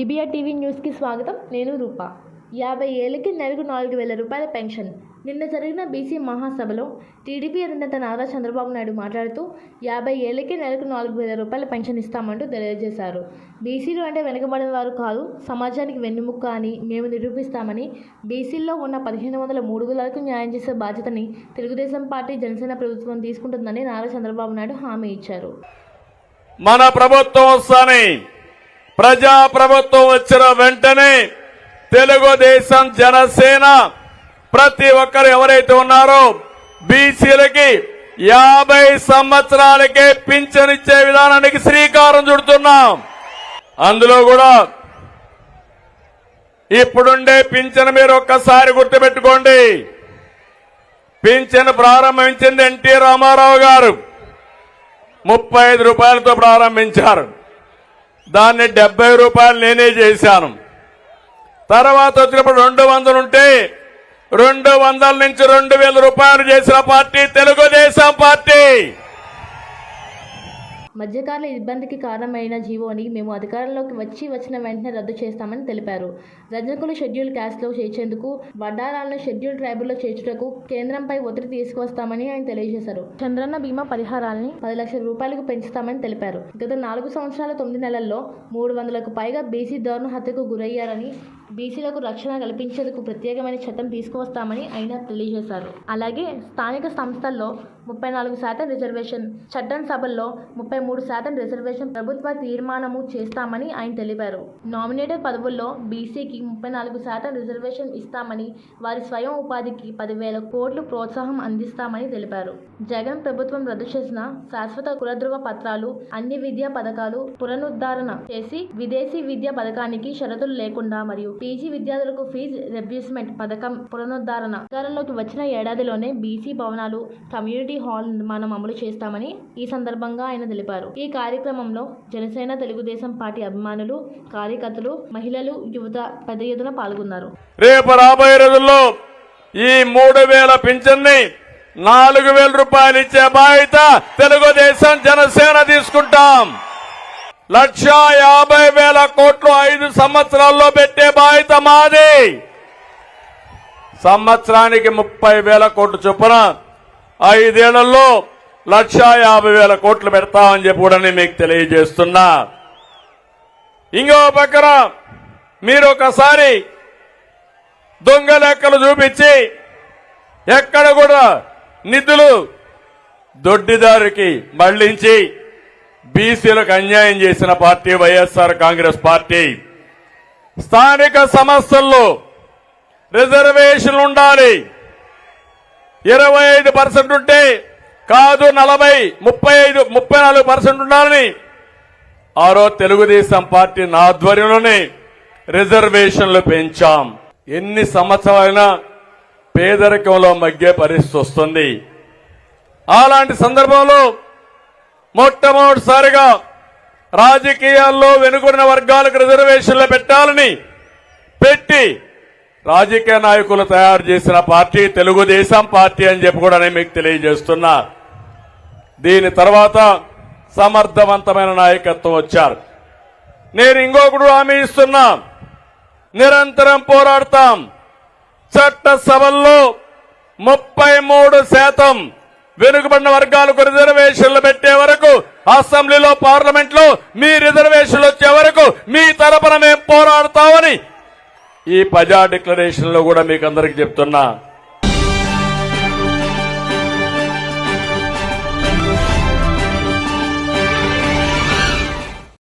BBR TV న్యూస్కి స్వాగతం. నేను రూప. యాభై ఏళ్ళకి నెలకు నాలుగు వేల రూపాయల పెన్షన్. నిన్న జరిగిన బీసీ మహాసభలో టీడీపీ అధినేత నారా చంద్రబాబు నాయుడు మాట్లాడుతూ యాభై ఏళ్ళకి నెలకు నాలుగు వేల రూపాయల పెన్షన్ ఇస్తామంటూ తెలియజేశారు. బీసీలు అంటే వెనుకబడిన వారు కాదు సమాజానికి వెన్నుముక్క అని మేము నిరూపిస్తామని బీసీల్లో ఉన్న పదిహేను వందల మూడు కులాలకు న్యాయం చేసే బాధ్యతని తెలుగుదేశం పార్టీ జనసేన ప్రభుత్వం తీసుకుంటుందని నారా చంద్రబాబు నాయుడు హామీ ఇచ్చారు. మన ప్రభుత్వం వస్తానే ప్రజా ప్రభుత్వం వచ్చిన వెంటనే తెలుగుదేశం జనసేన ప్రతి ఒక్కరు ఎవరైతే ఉన్నారో బీసీలకి యాభై సంవత్సరాలకే పింఛన్ ఇచ్చే విధానానికి శ్రీకారం చుడుతున్నాం. అందులో కూడా ఇప్పుడుండే పింఛన్ మీరు ఒక్కసారి గుర్తుపెట్టుకోండి. పింఛన్ ప్రారంభించింది ఎన్టీ రామారావు గారు. ముప్పై ఐదు రూపాయలతో ప్రారంభించారు. దాన్ని డెబ్బై రూపాయలు నేనే చేశాను. తర్వాత వచ్చినప్పుడు రెండు వందలు ఉంటే రెండు వందల నుంచి రెండు వేల రూపాయలు చేసిన పార్టీ తెలుగుదేశం పార్టీ. మధ్యకాల ఇబ్బందికి కారణమైన జీవోని మేము అధికారంలోకి వచ్చి వచ్చిన వెంటనే రద్దు చేస్తామని తెలిపారు. రజకులు షెడ్యూల్ క్యాస్ట్లో చేర్చేందుకు వడ్డారాలను షెడ్యూల్ ట్రైబుల్లో చేర్చుటకు కేంద్రంపై ఒత్తిడి తీసుకువస్తామని ఆయన తెలియజేశారు. చంద్రన్న బీమా పరిహారాల్ని పది లక్షల రూపాయలకు పెంచుతామని తెలిపారు. గత నాలుగు సంవత్సరాల తొమ్మిది నెలల్లో మూడు వందలకు పైగా బీసీ దారుణ హత్యకు గురయ్యారని బీసీలకు రక్షణ కల్పించేందుకు ప్రత్యేకమైన చట్టం తీసుకువస్తామని ఆయన తెలియజేశారు. అలాగే స్థానిక సంస్థల్లో ముప్పై నాలుగు శాతం రిజర్వేషన్ చట్టం సభల్లో ముప్పై మూడు శాతం రిజర్వేషన్ ప్రభుత్వ తీర్మానము చేస్తామని ఆయన తెలిపారు. నామినేటెడ్ పదవుల్లో బీసీకి ముప్పై నాలుగు శాతం రిజర్వేషన్ ఇస్తామని వారి స్వయం ఉపాధికి పదివేల కోట్లు ప్రోత్సాహం అందిస్తామని తెలిపారు. జగన్ ప్రభుత్వం రద్దు చేసిన శాశ్వత కులధృవ పత్రాలు అన్ని విద్యా పథకాలు పునరుద్ధరణ చేసి విదేశీ విద్యా పథకానికి షరతులు లేకుండా మరియు పీజీ విద్యార్థులకు ఫీజు రెబ్యూస్మెంట్ పథకం పునరుద్ధరణ. అధికారంలోకి వచ్చిన ఏడాదిలోనే బీసీ భవనాలు కమ్యూనిటీ హాల్ నిర్మాణం అమలు చేస్తామని ఈ సందర్భంగా ఆయన తెలిపారు. ఈ కార్యక్రమంలో జనసేన తెలుగుదేశం పార్టీ అభిమానులు కార్యకర్తలు మహిళలు యువత పెద్ద ఎత్తున పాల్గొన్నారు. రేపు రాబోయే రోజుల్లో ఈ మూడు వేల పింఛన్ని నాలుగు వేల రూపాయలు ఇచ్చే బాధ్యత తెలుగుదేశం జనసేన తీసుకుంటాం. లక్ష యాభై వేల కోట్లు ఐదు సంవత్సరాల్లో పెట్టే బాధ్యత మాది. సంవత్సరానికి ముప్పై వేల కోట్లు చొప్పున ఐదేళ్ళలో లక్ష యాభై వేల కోట్లు పెడతామని చెప్పి కూడా నేను మీకు తెలియజేస్తున్నా. ఇంకో పక్కన మీరు ఒకసారి దొంగ లెక్కలు చూపించి ఎక్కడ కూడా నిధులు దొడ్డిదారికి మళ్ళించి బీసీలకు అన్యాయం చేసిన పార్టీ వైఎస్ఆర్ కాంగ్రెస్ పార్టీ. స్థానిక సమస్యల్లో రిజర్వేషన్లు ఉండాలి. ఇరవై ఐదు పర్సెంట్ ఉంటే కాదు నలభై ముప్పై ఐదు ముప్పై నాలుగు పర్సెంట్ ఉండాలని. ఆరో తెలుగుదేశం పార్టీ నా ఆధ్వర్యంలోనే రిజర్వేషన్లు పెంచాం. ఎన్ని సంవత్సరాలైనా పేదరికంలో మగ్గే పరిస్థితి వస్తుంది. అలాంటి సందర్భంలో మొట్టమొదటిసారిగా రాజకీయాల్లో వెనుకున్న వర్గాలకు రిజర్వేషన్లు పెట్టాలని పెట్టి రాజకీయ నాయకులు తయారు చేసిన పార్టీ తెలుగుదేశం పార్టీ అని చెప్పి కూడా నేను మీకు తెలియజేస్తున్నా. దీని తర్వాత సమర్థవంతమైన నాయకత్వం వచ్చారు. నేను ఇంకొకడు హామీ ఇస్తున్నా. నిరంతరం పోరాడతాం. చట్టసభల్లో ముప్పై మూడు శాతం వెనుకబడిన వర్గాలకు రిజర్వేషన్లు పెట్టే వరకు అసెంబ్లీలో పార్లమెంట్లో మీ రిజర్వేషన్లు వచ్చే వరకు మీ తరపున మేము పోరాడతామని ఈ ప్రజా డిక్లరేషన్లో కూడా మీకు అందరికి చెప్తున్నా.